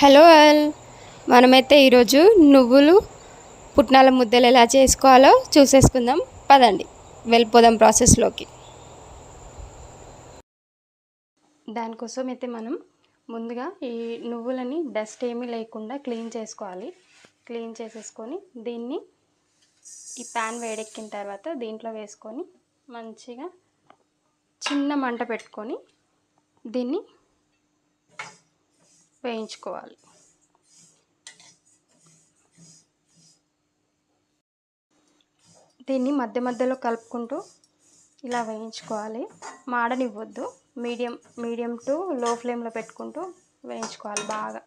Hello అల్ మనమైతే ఈరోజు నువ్వులు పుట్నాల ముద్దలు ఎలా చేసుకోవాలో చూసేసుకుందాం. పదండి వెళ్ళిపోదాం ప్రాసెస్లోకి. దానికోసం అయితే మనం ముందుగా ఈ నువ్వులని డస్ట్ ఏమీ లేకుండా క్లీన్ చేసుకోవాలి. క్లీన్ చేసేసుకొని దీన్ని ఈ ప్యాన్ వేడెక్కిన తర్వాత దీంట్లో వేసుకొని మంచిగా చిన్న మంట పెట్టుకొని దీన్ని వేయించుకోవాలి. దీన్ని మధ్య మధ్యలో కలుపుకుంటూ ఇలా వేయించుకోవాలి. మాడనివ్వద్దు. మీడియం మీడియం టు లో ఫ్లేమ్లో పెట్టుకుంటూ వేయించుకోవాలి బాగా.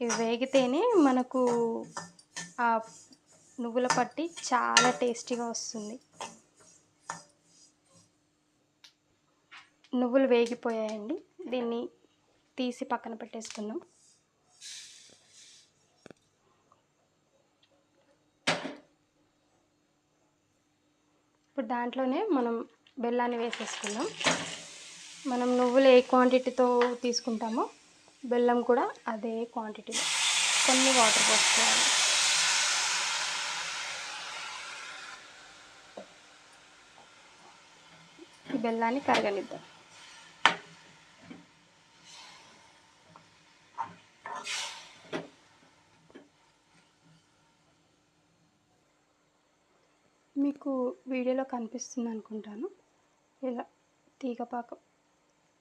ఇవి వేగితేనే మనకు ఆ నువ్వుల పట్టి చాలా టేస్టీగా వస్తుంది. నువ్వులు వేగిపోయాయండి. దీన్ని తీసి పక్కన పెట్టేసుకుందాం. ఇప్పుడు దాంట్లోనే మనం బెల్లాన్ని వేసేసుకుందాం. మనం నువ్వులు ఏ క్వాంటిటీతో తీసుకుంటామో బెల్లం కూడా అదే క్వాంటిటీలో కొన్ని వాటర్ పోసుకోవాలి. బెల్లాన్ని కరగనిద్దాం. మీకు వీడియోలో కనిపిస్తుంది అనుకుంటాను. ఇలా తీగపాకం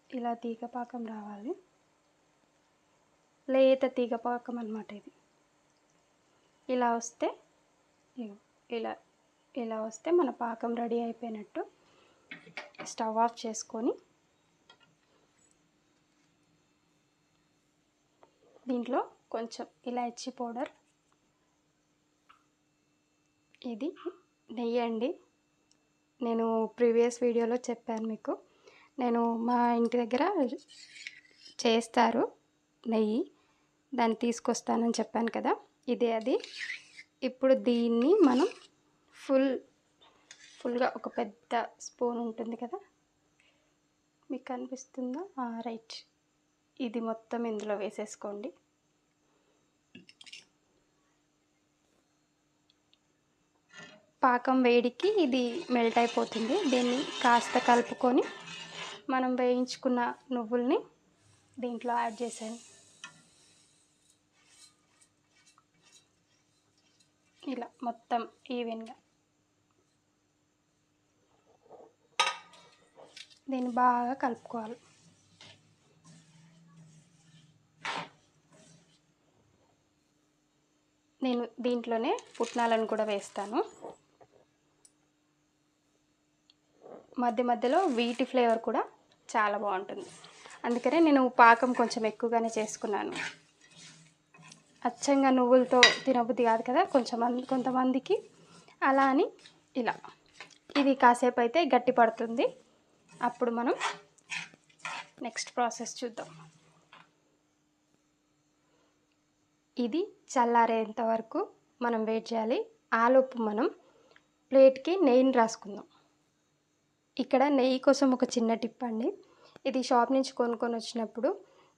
ఇలా తీగపాకం రావాలి. లేత తీగపాకం అనమాట ఇది. ఇలా వస్తే ఇలా ఇలా వస్తే మన పాకం రెడీ అయిపోయినట్టు స్టవ్ ఆఫ్ చేసుకొని దీంట్లో కొంచెం ఇలాచీ పౌడర్. ఇది నెయ్యి అండి. నేను ప్రీవియస్ వీడియోలో చెప్పాను మీకు. నేను మా ఇంటి దగ్గర చేస్తారు నెయ్యి. దాన్ని తీసుకొస్తానని చెప్పాను కదా. ఇదే అది. ఇప్పుడు దీన్ని మనం ఫుల్ ఫుల్గా ఒక పెద్ద స్పూన్ ఉంటుంది కదా. మీకు కనిపిస్తుందా? రైట్. ఇది మొత్తం ఇందులో వేసేసుకోండి. పాకం వేడికి ఇది మెల్ట్ అయిపోతుంది. దీన్ని కాస్త కలుపుకొని మనం వేయించుకున్న నువ్వుల్ని దీంట్లో యాడ్ చేసాను ఇలా మొత్తం ఈవెన్గా దీన్ని బాగా కలుపుకోవాలి. నేను దీంట్లోనే పుట్నాలను కూడా వేస్తాను. మధ్య మధ్యలో వీటి ఫ్లేవర్ కూడా చాలా బాగుంటుంది. అందుకనే నేను పాకం కొంచెం ఎక్కువగానే చేసుకున్నాను. అచ్చంగా నువ్వులతో తినబుద్ధి కాదు కదా కొంచెం కొంతమందికి అలా అని ఇలా. ఇది కాసేపు అయితే గట్టి పడుతుంది. అప్పుడు మనం నెక్స్ట్ ప్రాసెస్ చూద్దాం. ఇది చల్లారేంత వరకు మనం వెయిట్ చేయాలి. ఆలోపు మనం ప్లేట్కి నెయ్యిని రాసుకుందాం. ఇక్కడ నెయ్యి కోసం ఒక చిన్న టిప్ అండి. ఇది షాప్ నుంచి కొనుక్కొని వచ్చినప్పుడు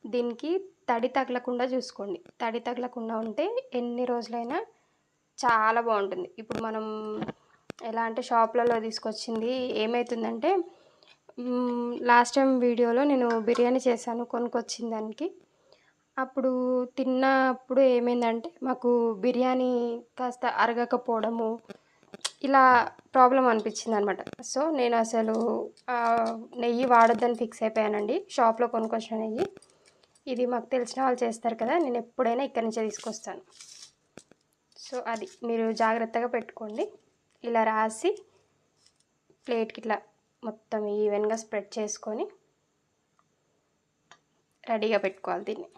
దీనికి తడి తగలకుండా చూసుకోండి. తడి తగలకుండా ఉంటే ఎన్ని రోజులైనా చాలా బాగుంటుంది. ఇప్పుడు మనం ఎలా అంటే షాప్లలో తీసుకొచ్చింది ఏమవుతుందంటే లాస్ట్ టైం వీడియోలో నేను బిర్యానీ చేశాను కొనుక్కొచ్చిన దానికి. అప్పుడు తిన్నప్పుడు ఏమైందంటే మాకు బిర్యానీ కాస్త అరగకపోవడము ఇలా ప్రాబ్లం అనిపించింది అనమాట సో నేను అసలు నెయ్యి వాడొద్దని ఫిక్స్ అయిపోయానండి. షాప్లో కొనుక్కొచ్చిన నెయ్యి. ఇది మాకు తెలిసిన వాళ్ళు చేస్తారు కదా నేను ఎప్పుడైనా ఇక్కడి నుంచే తీసుకొస్తాను. సో అది మీరు జాగ్రత్తగా పెట్టుకోండి. ఇలా రాసి ప్లేట్కి ఇట్లా మొత్తం ఈవెన్గా స్ప్రెడ్ చేసుకొని రెడీగా పెట్టుకోవాలి దీన్ని.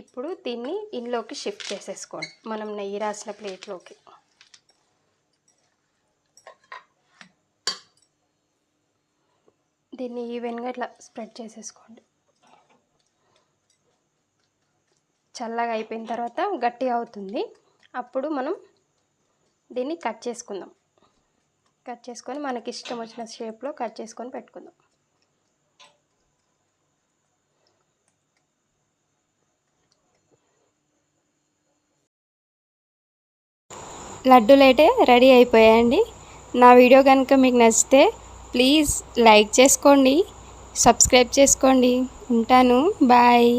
ఇప్పుడు దీన్ని ఇంట్లోకి షిఫ్ట్ చేసేసుకోండి. మనం నెయ్యి రాసిన ప్లేట్లోకి. దీన్ని ఈవెన్గా ఇట్లా స్ప్రెడ్ చేసేసుకోండి. చల్లగా అయిపోయిన తర్వాత గట్టిగా అవుతుంది. అప్పుడు మనం దీన్ని కట్ చేసుకుందాం. కట్ చేసుకొని మనకి ఇష్టం వచ్చిన షేప్లో కట్ చేసుకొని పెట్టుకుందాం. లడ్డూలు అయితే రెడీ అయిపోయాయండి. నా వీడియో కనుక మీకు నచ్చితే ప్లీజ్ లైక్ చేసుకోండి సబ్స్క్రైబ్ చేసుకోండి. ఉంటాను. బాయ్.